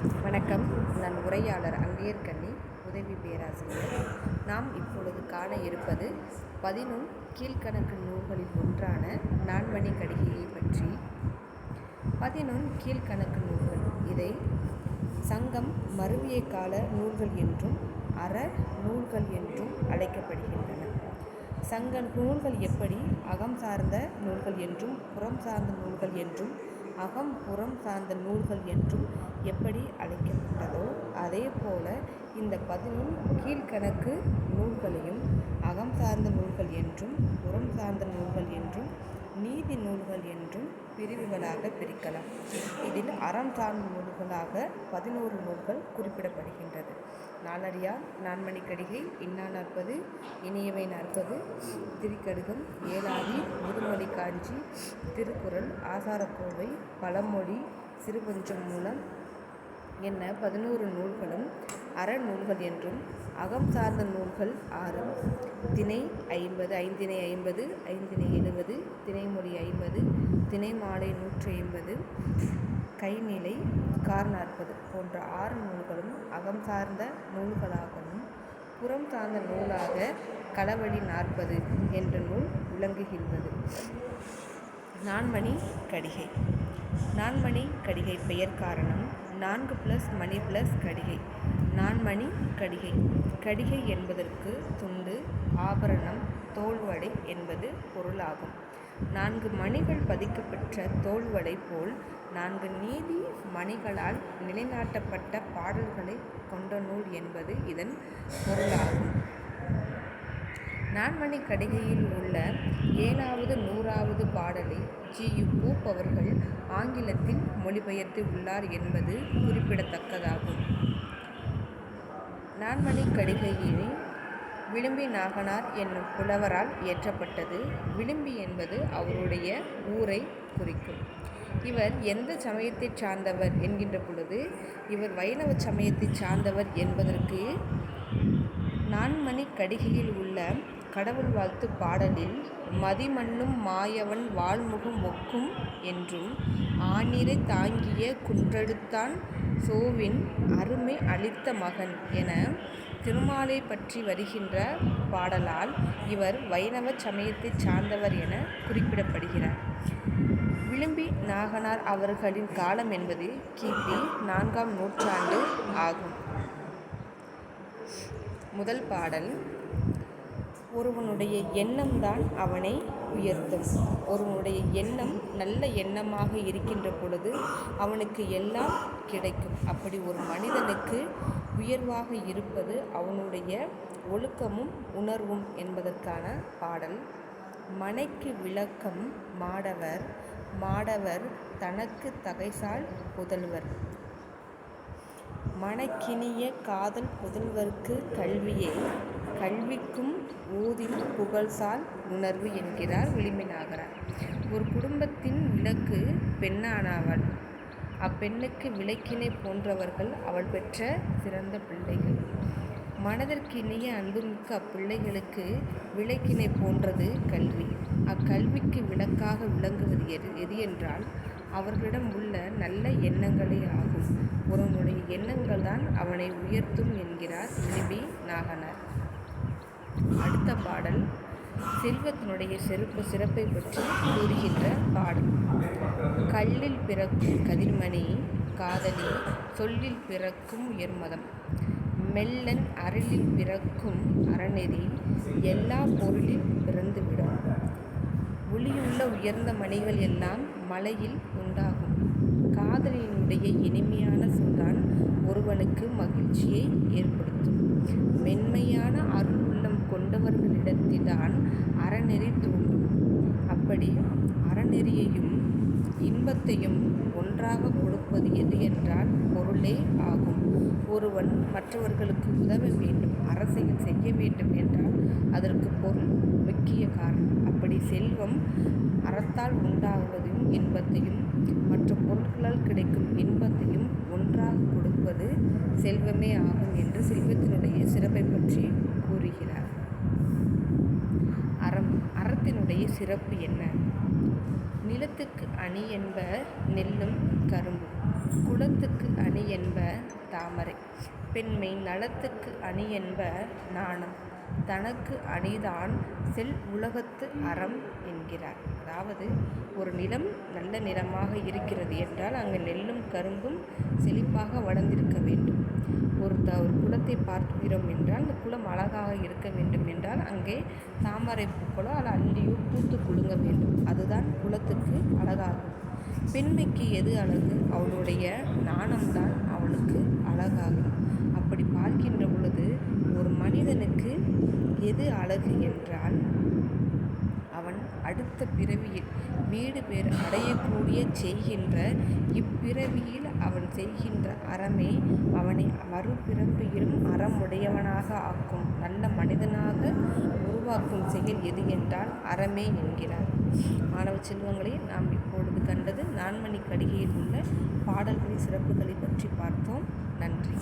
வணக்கம். நான் உரையாளர் அங்கேயர்கண்ணி உதவி பேராசிரியர். நாம் இப்பொழுது காண இருப்பது பதினொன் கீழ்க்கணக்கு நூல்களில் ஒன்றான நான்மணி கடிகையை பற்றி. பதினொன் கீழ்க்கணக்கு நூல்கள். இதை சங்கம் மருவிய கால நூல்கள் என்றும் அற நூல்கள் என்றும் அழைக்கப்படுகின்றன. சங்க நூல்கள் எப்படி அகம் சார்ந்த நூல்கள் என்றும் புறம் சார்ந்த நூல்கள் என்றும் அகம் புறம் சார்ந்த நூல்கள் என்றும் எப்படி அழைக்கப்பட்டதோ அதே போல இந்த பதினும் கீழ்க்கணக்கு நூல்களையும் அகம் சார்ந்த நூல்கள் என்றும் புறம் சார்ந்த நூல்கள் என்றும் நீதி நூல்கள் என்றும் பிரிவுகளாக பிரிக்கலாம். இதில் அறம் சார்ந்த நூல்களாக பதினோரு நூல்கள் குறிப்பிடப்படுகின்றது. நாலடியார் நான்மணி கடிகை இன்னா நாற்பது இனியவை நாற்பது திரிக்கடுகம் ஏலாதி முதுமொழி காஞ்சி திருக்குறள் ஆசாரக்கோவை பழமொழி சிறுபஞ்சம் மூலம் என்ன பதினோரு நூல்களும் அறநூல்கள் என்றும் அகம் சார்ந்த நூல்கள் ஆறு திணை ஐம்பது ஐந்திணை ஐம்பது ஐந்திணை எழுபது திணைமொழி ஐம்பது திணை மாலை நூற்றி ஐம்பது கைநிலை கார் நாற்பது போன்ற ஆறு நூல்களும் அகம் சார்ந்த நூல்களாகவும் புறம் சார்ந்த நூலாக களவழி நாற்பது என்ற நூல் விளங்குகின்றது. நான்மணி கடிகை. நான்மணி கடிகை பெயர் காரணம் நான்கு ப்ளஸ் மணி ப்ளஸ் கடிகை. நான்மணி கடிகை. கடிகை என்பதற்கு துண்டு ஆபரணம் தோல்வடை என்பது பொருளாகும். நான்கு மணிகள் பதிக்கப்பெற்ற தோல்வடை போல் நான்கு நீதி மணிகளால் நிலைநாட்டப்பட்ட பாடல்களை கொண்ட நூல் என்பது இதன் பொருளாகும். நான்மணி கடிகையில் உள்ள ஏழாவது நூறாவது பாடலை ஜி. யு. பூப் அவர்கள் ஆங்கிலத்தில் மொழிபெயர்த்து உள்ளார் என்பது குறிப்பிடத்தக்கதாகும். நான்மணி கடிகையினை விளிம்பி நாகனார் என்னும் புலவரால் இயற்றப்பட்டது. விளிம்பி என்பது அவருடைய ஊரை குறிக்கும். இவர் எந்த சமயத்தைச் சார்ந்தவர் என்கின்ற பொழுது இவர் வைணவ சமயத்தைச் சார்ந்தவர் என்பதற்கு நான்மணி கடிகையில் உள்ள கடவுள் வாழ்த்து பாடலில் மதிமண்ணும் மாயவன் வாள்முகம் ஒக்கும் என்றும் ஆநிரை தாங்கிய குன்றெடுத்தான் சோவின் அருமை அளித்த மகன் என திருமாலை பற்றி வருகின்ற பாடலால் இவர் வைணவ சமயத்தைச் சார்ந்தவர் என குறிப்பிடப்படுகிறார். விளிம்பி நாகனார் அவர்களின் காலம் என்பது கிபி நான்காம் நூற்றாண்டு ஆகும். முதல் பாடல் ஒருவனுடைய எண்ணம்தான் அவனை உயர்த்தும். ஒருவனுடைய எண்ணம் நல்ல எண்ணமாக இருக்கின்ற பொழுது அவனுக்கு எல்லாம் கிடைக்கும். அப்படி ஒரு மனிதனுக்கு உயர்வாக இருப்பது அவனுடைய ஒழுக்கமும் உணர்வும் என்பதற்கான பாடல். மனைக்கு விளக்கம் மாடவர் மாடவர் தனக்கு தகைசால் புதல்வர். மனக்கினிய காதல் புதல்வர்க்கு கல்வியே. கல்விக்கும் ஊதில் புகழ்சால் உணர்வு என்கிறார் விளிம்பினாகிறார் ஒரு குடும்பத்தின் விளக்கு பெண்ணானவள். அப்பெண்ணுக்கு விளக்கினை போன்றவர்கள் அவள் பெற்ற சிறந்த பிள்ளைகள். மனதிற்கினிய அன்புமிக்க அப்பிள்ளைகளுக்கு விளக்கினை போன்றது கல்வி. அக்கல்விக்கு விளக்காக விளங்குவது எது எது என்றால் அவர்களிடம் உள்ள நல்ல எண்ணங்களே ஆகும். ஒருவனுடைய எண்ணங்கள் தான் அவனை உயர்த்தும் என்கிறார். நிபி நாகனர். அடுத்த பாடல் செல்வத்தினுடைய சிறப்பு சிறப்பை பற்றி கூறுகின்ற பாடல். கல்லில் பிறக்கும் கதிர்மணி காதலி சொல்லில் பிறக்கும் உயர்மதம். மெல்லன் அருளில் பிறக்கும் அறநெறி எல்லா பொருளில் பிறந்துவிடும். ஒளியுள்ள உயர்ந்த மணிகள் எல்லாம் மலையில் உண்டாகும். காதலினுடைய இனிமையான சொல்தான் ஒருவனுக்கு மகிழ்ச்சியை ஏற்படுத்தும். மென்மையான அருள் உள்ளம் கொண்டவர்களிடத்தில்தான் அறநெறி தூண்டும் அப்படி அறநெறியையும் இன்பத்தையும் ஒன்றாக கொடுப்பது எது என்றால் பொருளே ஆகும். ஒருவன் மற்றவர்களுக்கு உதவ வேண்டும் அரசியல் செய்ய வேண்டும் என்றால் அதற்கு பொருள் முக்கிய காரணம். அப்படி செல்வம் அறத்தால் உண்டாகுவதையும் இன்பத்தையும் மற்ற பொருட்களால் கிடைக்கும் இன்பத்தையும் ஒன்றாக கொடுப்பது செல்வமே ஆகும் என்று செல்வத்தினுடைய சிறப்பை பற்றி கூறுகிறார். அறம் அறத்தினுடைய சிறப்பு என்ன? நிலத்துக்கு அணி என்ப நெல்லும் கரும்பு குளத்துக்கு அணி என்ப தாமரை பெண்மை நலத்துக்கு அணி என்ப நாணம். தனக்கு அணிதான் செல் உலகத்து அறம் என்கிறார். அதாவது ஒரு நிலம் நல்ல நிலமாக இருக்கிறது என்றால் அங்கு நெல்லும் கரும்பும் செழிப்பாக வளர்ந்திருக்க வேண்டும். ஒரு த ஒரு குளத்தை பார்க்கிறோம் என்றால் அந்த குளம் அழகாக இருக்க வேண்டும் என்றால் அங்கே தாமரை பூக்களோ அல்ல அல்லியோ பூத்து குலுங்க வேண்டும். அதுதான் குளத்துக்கு அழகாகும். பெண்மைக்கு எது அழகு? அவளுடைய நாணம்தான் அவளுக்கு அழகாகும் அப்படி பார்க்கின்ற பொழுது ஒரு மனிதனுக்கு எது அழகு என்றால் அவன் அடுத்த பிறவியில் வீடு பேர் அடையக்கூடிய செய்கின்ற இப்பிறவியில் அவன் செய்கின்ற அறமே அவனை மறுபிறப்பிலும் அறமுடையவனாக ஆக்கும். நல்ல மனிதனாக உருவாக்கும் செயல் எது என்றால் அறமே என்கிறார். மாணவ செல்வங்களை நாம் இப்பொழுது கண்டது நான்மணி கடிகையில் உள்ள பாடல்களின் சிறப்புகளை பற்றி பார்த்தோம். நன்றி.